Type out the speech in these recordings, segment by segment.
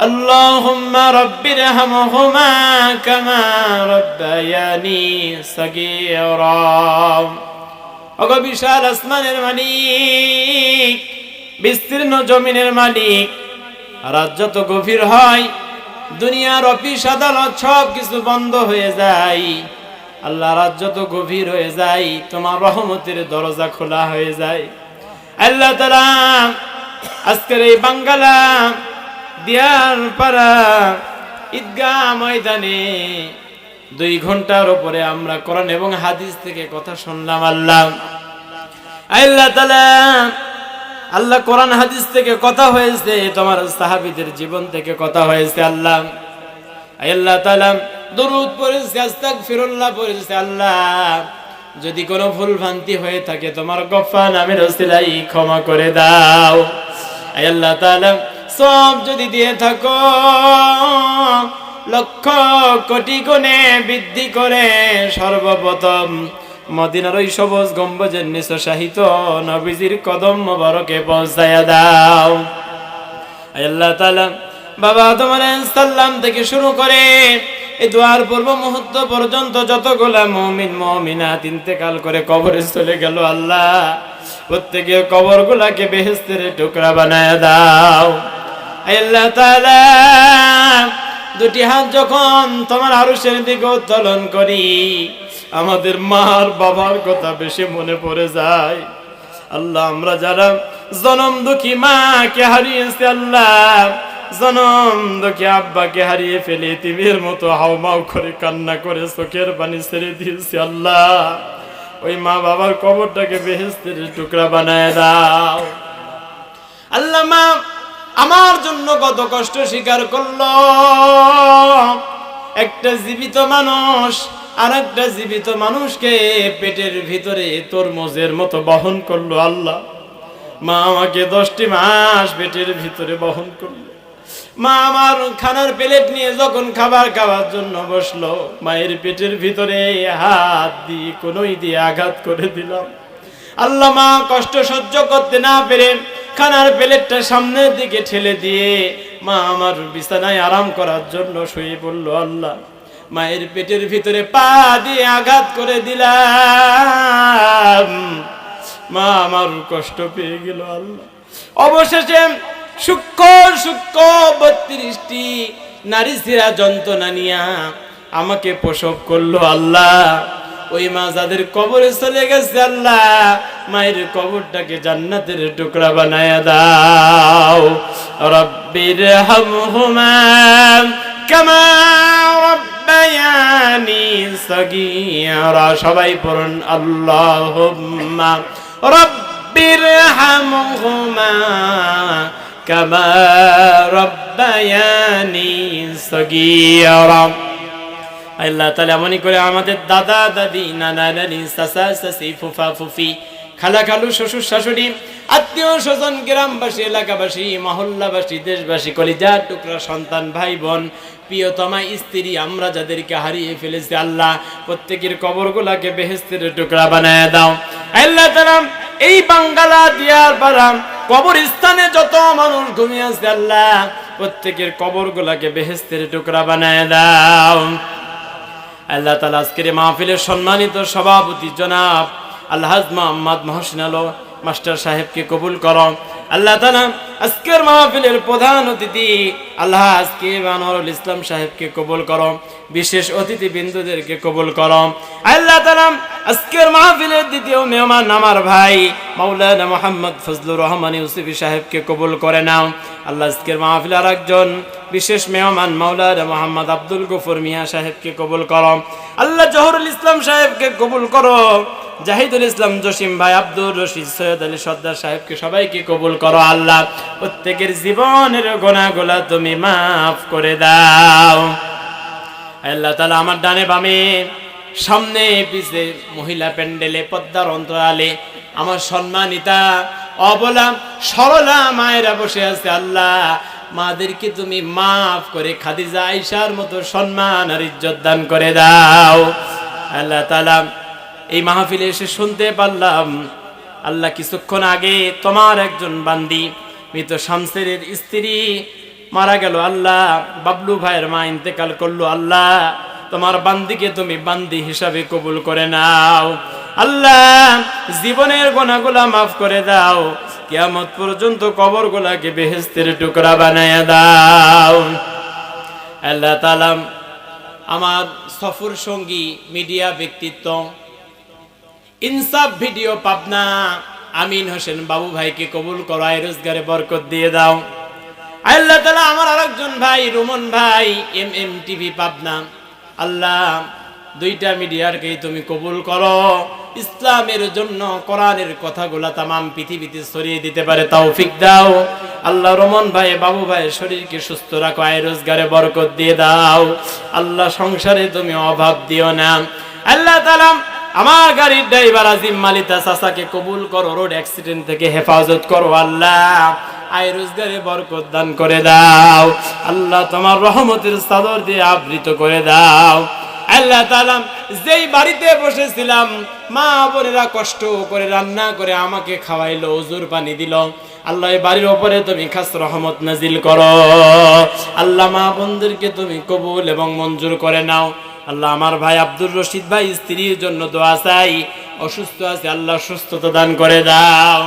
اللهم رب ارحمهما كما ربياني صغيرا অগো বিশাল আসমানের মালিক বিস্তীর্ণ জমিনের মালিক রাত যত গভীর হয় দুনিয়ার অফিস আদালত সব কিছু বন্ধ হয়ে যায় আল্লাহ রাত যত গভীর হয়ে যায় তোমার রহমতের দরজা খোলা হয়ে যায় আল্লাহ তালা আজকের এই বাঙ্গালা দিয়ার পাড়া ঈদগাহ ময়দানে দুই ঘণ্টার উপরে আমরা কোরআন এবং হাদিস থেকে কথা শুনলাম, আল্লাহ। আল্লাহ তালা আল্লাহ কোরআন হাদিস থেকে কথা হয়েছে, তোমার সাহাবিদের জীবন থেকে কথা হয়েছে, আল্লাহ। আল্লাহ তালা দরুদ পড়েছে ফিরুল্লাহ পড়েছে, আল্লাহ। যদি কোনো ভুল ভ্রান্তি হয়ে থাকে, তোমার গফা নামের ওসিলাই ক্ষমা করে দাও। আল্লাহ তাআলা সব যদি দিয়ে থাকো, লক্ষ কোটি গুণে বৃদ্ধি করে সর্বপ্রথম মদিনার ওই সবুজ গম্বুজের নিচ সাহিত নবীজির কদম মোবারকে পৌঁছায়া দাও। আল্লাহ তাআলা, বাবা তোমার সাল্লাম থেকে শুরু করে এই দোয়ার পূর্ব মুহূর্ত পর্যন্ত যতগুলা মমিন, মমিনাত ইন্তেকাল করে কবরে চলে গেল আল্লাহ প্রত্যেকের কবর গুলাকে বেহেস্তের টুকরা বানায় দাও। দুটি হাত যখন তোমার আরুষের দিকে উত্তোলন করি, আমাদের মার বাবার কথা বেশি মনে পড়ে যায়। আল্লাহ, আমরা যারা জনম দুঃখী মাকে হারিয়েছে আল্লাহ, জনম দুঃখী আব্বাকে হারিয়ে ফেলে তিমির মতো হাউমাউ করে কান্না করে চোখের পানি ছেড়ে দিয়েছে আল্লাহ। ওই মা বাবার কবরটাকে বেহেস্তের টুকরা বানায় দাও। আল্লাহ মা আমার জন্য কত কষ্ট স্বীকার করল। একটা জীবিত মানুষ আর একটা জীবিত মানুষকে পেটের ভিতরে তরমুজের মতো বহন করল আল্লাহ। মা আমাকে দশটি মাস পেটের ভিতরে বহন করল। মা আমার খানার প্লেট নিয়ে যখন খাবার খাওয়ার জন্য বসল, মায়ের পেটের ভিতরে হাত দিয়ে কোনোই দিয়ে আঘাত করে দিলাম। আল্লাহ মা কষ্ট সহ্য করতে না পেরে খানার প্লেটটা সামনের দিকে ঠেলে দিয়ে মা আমার বিছানায় আরাম করার জন্য শুয়ে পড়ল আল্লাহ। মায়ের পেটের ভিতরে পা দিয়ে আঘাত করে দিলাম। মা আমার কষ্ট পেয়ে গেল আল্লাহ। অবশেষে সূক্ষ্ম সূক্ষ্ম বত্রিশটি নারী সিরা যন্ত্রণা নিয়া আমাকে প্রসব করল আল্লাহ। ওই মা যাদের কবরে চলে গেছে আল্লাহ, মায়ের কবরটাকে জান্নাতের টুকরা বানায়া দাও। রব্বির হামহুমা কামা রব্বায়ানি সগীরা। সবাই পড়ুন, আল্লাহুম্মা রব্বির হামহুমা কামা রব্বায়ানি সগীরা। আল্লাহ তালা এমনই করে আমাদের দাদা দাদি, নানা নানি, চাচা চাচি, ফুফা ফুফি, খালা খালু, শ্বশুর শাশুড়ি, আত্মীয় স্বজন, গ্রামবাসী, এলাকাবাসী, মহল্লাবাসী, দেশবাসী কলিজা টুকরা, সন্তান ভাই বোন প্রিয়তমা, স্ত্রী, আমরা যাদেরকে হারিয়ে ফেলেছি, আল্লাহ প্রত্যেকের কবরগুলাকে বেহেস্তের টুকরা বানায় দাও। আল্লাহ তালা এই বাঙ্গালা দিয়ার পারাম কবরস্থানে যত মানুষ ঘুমিয়ে আল্লাহ প্রত্যেকের কবরগুলাকে বেহেস্তের টুকরা বানায় দাও। আল্লাহ তালা আজকের মাহফিলের সম্মানিত সভাপতি জনাব আল্লাহ মোহাম্মদ মহসিন আলো মাস্টার সাহেবকে কবুল করো। আল্লাহ তালা আজকের মাহফিলের প্রধান অতিথি আল্লাহ আজকে আনোয়ারুল ইসলাম সাহেবকে কবুল করো। বিশেষ অতিথি বিন্দুদেরকে কবুল করো। আল্লাহ তালা আজকের মাহফিলের দ্বিতীয় মেহমান আমার ভাই মাওলানা মোহাম্মদ ফজলুর রহমান ইউসুফি সাহেবকে কবুল করে নাও। আল্লাহ আজকের মাহফিল আর একজন বিশেষ মেহমান মাওলানা মোহাম্মদ আব্দুল গফুর মিয়া সাহেবকে কবুল করো। আল্লাহ জহরুল ইসলাম সাহেবকে কবুল করো। জাহিদুল ইসলাম জসিম ভাই, আব্দুর রশিদ সৈয়দ আলী সর্দার সাহেবকে সবাইকে কবুল করো আল্লাহ। প্রত্যেকের জীবনের গোনাগুলা তুমি মাফ করে দাও। আল্লাহ তালা আমার ডানে বামে, সামনে পিছে মহিলা প্যান্ডেলে পদ্মার অন্তরালে আমার সম্মানিতা, অবলা, সরলা মায়েরা বসে আছে আল্লাহ। মাদেরকে তুমি মাফ করে খাদিজা আইসার মতো সম্মান আর ইজ্জত দান করে দাও। আল্লাহ তালা এই মাহফিলে এসে শুনতে পারলাম, আল্লাহ কিছুক্ষণ আগে তোমার একজন বান্দি, মৃত শামসের স্ত্রী, মারা গেল। আল্লাহ, বাবলু ভাইয়ের মা ইন্তেকাল করল। আল্লাহ, তোমার বান্দিকে তুমি বান্দি হিসাবে কবুল করে নাও। আল্লাহ, জীবনের গোনাগুলা মাফ করে দাও। কিয়ামত পর্যন্ত কবর গোলাকে বেহেস্তের টুকরা বানায় দাও। আল্লাহ তালাম আমার সফর সঙ্গী মিডিয়া ব্যক্তিত্ব ইনসাফ ভিডিও পাবনা। আমিন হোসেন বাবু ভাইকে কবুল করো, আয় রোজগারে বরকত দিয়ে দাও। আল্লাহ তালা আমার আরেকজন ভাই, রুমন ভাই M M TV Pabna. Allah, দুইটা মিডিয়ারকেই তুমি কবুল করো। ইসলামের জন্য কোরআনের কথাগুলা তামাম পৃথিবীতে ছড়িয়ে দিতে পারে, তৌফিক দাও। আল্লাহ, রমন ভাই, বাবু ভাই, শরীরকে সুস্থ রাখো, আয় রোজগারে বরকত দিয়ে দাও। আল্লাহ, সংসারে তুমি অভাব দিও না। আল্লাহ তালাম আমার গাড়ির ড্রাইভার আজিম মালিতা চাচাকে কবুল করো, রোড অ্যাক্সিডেন্ট থেকে হেফাজত করো, আল্লাহ। আয় রোজগারে বরকত দান করে দাও। আল্লাহ তোমার রহমতের চাদর দিয়ে আবৃত করে দাও। আল্লাহ তালাম যেই বাড়িতে বসেছিলাম, মা বোনেরা কষ্ট করে রান্না করে আমাকে খাওয়াইলো ওজুর পানি দিল। আল্লাহ বাড়ির ওপরে তুমি খাস রহমত নাজিল করো। আল্লাহ, মা বোনদেরকে তুমি কবুল এবং মঞ্জুর করে নাও। আল্লাহ আমার ভাই আব্দুর রশিদ ভাই স্ত্রীর জন্য দোয়া চাই। অসুস্থ আছে, আল্লাহ সুস্থতা দান করে দাও।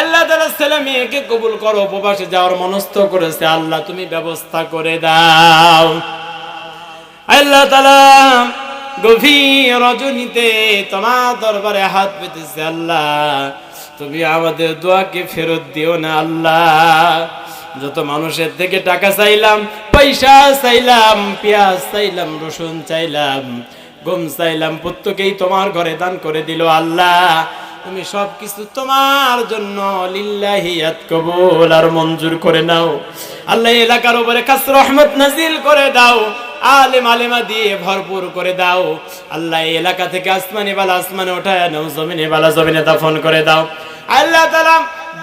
আল্লাহ তালা ছেলে মেয়েকে কবুল করো, উপবাসে যাওয়ার মনস্থ করেছে। আল্লাহ তুমি ব্যবস্থা করে দাও। আল্লাহ তালা গভীর রজনীতে তোমার দরবারে হাত পেতেছে আল্লাহ। তুমি আমাদের দোয়াকে ফেরত দিও না আল্লাহ। যত মানুষের থেকে টাকা চাইলাম, পয়সা চাইলাম, পেঁয়াজ চাইলাম, রসুন চাইলাম, গম চাইলাম, প্রত্যেকেই তোমার ঘরে দান করে দিল আল্লাহ। তুমি সব কিছু তোমার জন্য লিল্লাহিয়াত কবুল আর মঞ্জুর করে নাও। আল্লাহ এলাকার উপরে খাস রহমত নাজিল করে দাও, আলেম আলেমা দিয়ে ভরপুর করে দাও। আল্লাহ এলাকা থেকে আসমানি বালা আসমানে ওঠায় নাও, জমিনে বালা জমিনে দাফন করে দাও। আল্লাহ তালা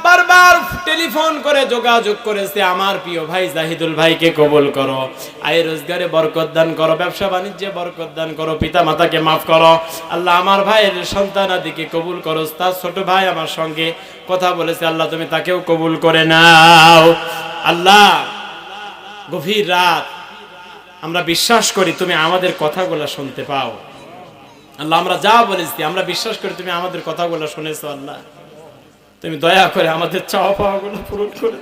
বারবার টেলিফোন করে যোগাযোগ করেছে, আমার প্রিয় ভাই জাহিদুল ভাইকে কবুল করো। আয় রোজগারে বরকত দান করো, ব্যবসা বাণিজ্যে বরকত দান করো পিতা মাতাকে মাফ করো। আল্লাহ আমার ভাইয়ের সন্তানাদিকে কবুল করো। তার ছোট ভাই আমার সঙ্গে কথা বলেছে, আল্লাহ তুমি তাকেও কবুল করে নাও। আল্লাহ, গভীর রাত। আমরা বিশ্বাস করি তুমি আমাদের কথাগুলো শুনতে পাও। আল্লাহ আমরা যা বলেছি, আমরা বিশ্বাস করি তুমি আমাদের কথাগুলো শুনেছো, আল্লাহ। তুমি দয়া করে আমাদের চাওয়া পাওয়া গুলো পূরণ করে।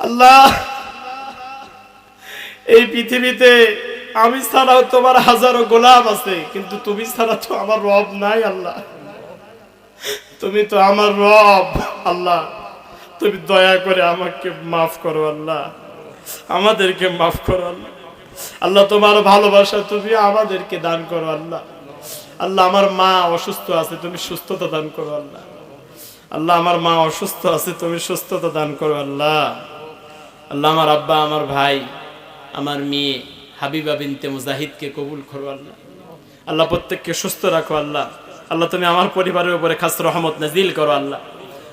আল্লাহ। এই পৃথিবীতে আমি ছাড়াও তোমার হাজারো গোলাপ আছে, কিন্তু তুমি ছাড়া তো আমার রব নাই আল্লাহ। তুমি তো আমার রব আল্লাহ। তুমি দয়া করে আমাকে মাফ করো আল্লাহ। আমাদেরকে মাফ করো আল্লাহ। আল্লাহ, তোমার ভালোবাসা তুমি আমাদেরকে দান করো আল্লাহ। আল্লাহ, আমার মা অসুস্থ আছে, তুমি সুস্থতা দান করো আল্লাহ। আল্লাহ, আমার মা অসুস্থ আছে, তুমি সুস্থতা দান করো আল্লাহ। আল্লাহ, আমার আব্বা, আমার ভাই, আমার মেয়ে, হাবিবা বিনতে মুজাহিদকে কবুল করো আল্লাহ। আল্লাহ, প্রত্যেককে সুস্থ রাখো আল্লাহ। আল্লাহ, তুমি আমার পরিবারের উপরে খাস রহমত নাজিল করো আল্লাহ।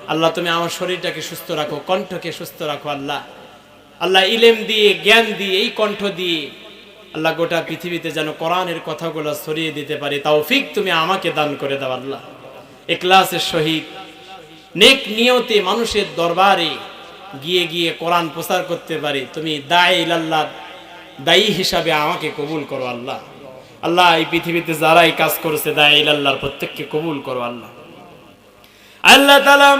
আল্লাহ, তুমি আমার শরীরটাকে সুস্থ রাখো, কণ্ঠকে সুস্থ রাখো আল্লাহ। আল্লাহ, ইলেম দিয়ে, জ্ঞান দিয়ে, এই কণ্ঠ দিয়ে আল্লাহ গোটা পৃথিবীতে যেন কোরআনের কথাগুলো ছড়িয়ে দিতে পারি। তাও ফিক তুমি আমাকে দান করে দাও আল্লাহ। এক্লাসের সহিত, নেক নিয়তে মানুষের দরবারে গিয়ে গিয়ে কোরআন প্রচার করতে পারি। তুমি দায় আল্লাহ দায়ী হিসাবে আমাকে কবুল করো আল্লাহ। আল্লাহ, এই পৃথিবীতে যারাই কাজ করেছে, দায় আল্লাহর প্রত্যেককে কবুল করো আল্লাহ। আল্লাহ তালাম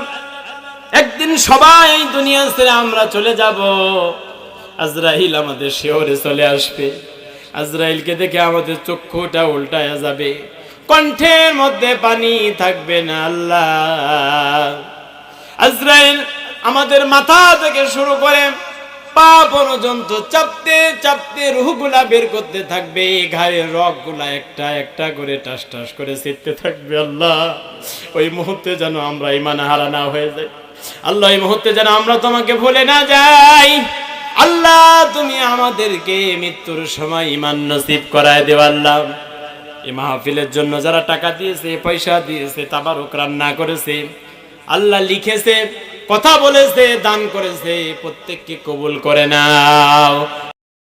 একদিন সবাই দুনিয়া ছেড়ে আমরা চলে যাব। আজরাহিল আমাদের শিওরে চলে আসবে। আজরাইলকে দেখে আমাদের চক্ষুটা উল্টায়া যাবে। কণ্ঠের মধ্যে পানি থাকবে না আল্লাহ। আজরাইল আমাদের মাথা থেকে শুরু করে পর্যন্ত চাপতে চাপতে রুহগুলা বের করতে থাকবে। একটা একটা করে টাস টাস করে থাকবে আল্লাহ। ওই মুহূর্তে যেন আমরা ইমান হয়ে যাই। আল্লাহ, এই মুহূর্তে যেন আমরা তোমাকে ভুলে না যাই। আল্লাহ, তুমি আমাদেরকে মৃত্যুর সময় ইমান নসিব করায় দেব আল্লাহ। এই মাহফিলের জন্য যারা টাকা দিয়েছে, পয়সা দিয়েছে, তাবারক রান্না করেছে, আল্লাহ লিখেছে, কথা বলেছে, দান করেছে, প্রত্যেককে কবুল করে নাও।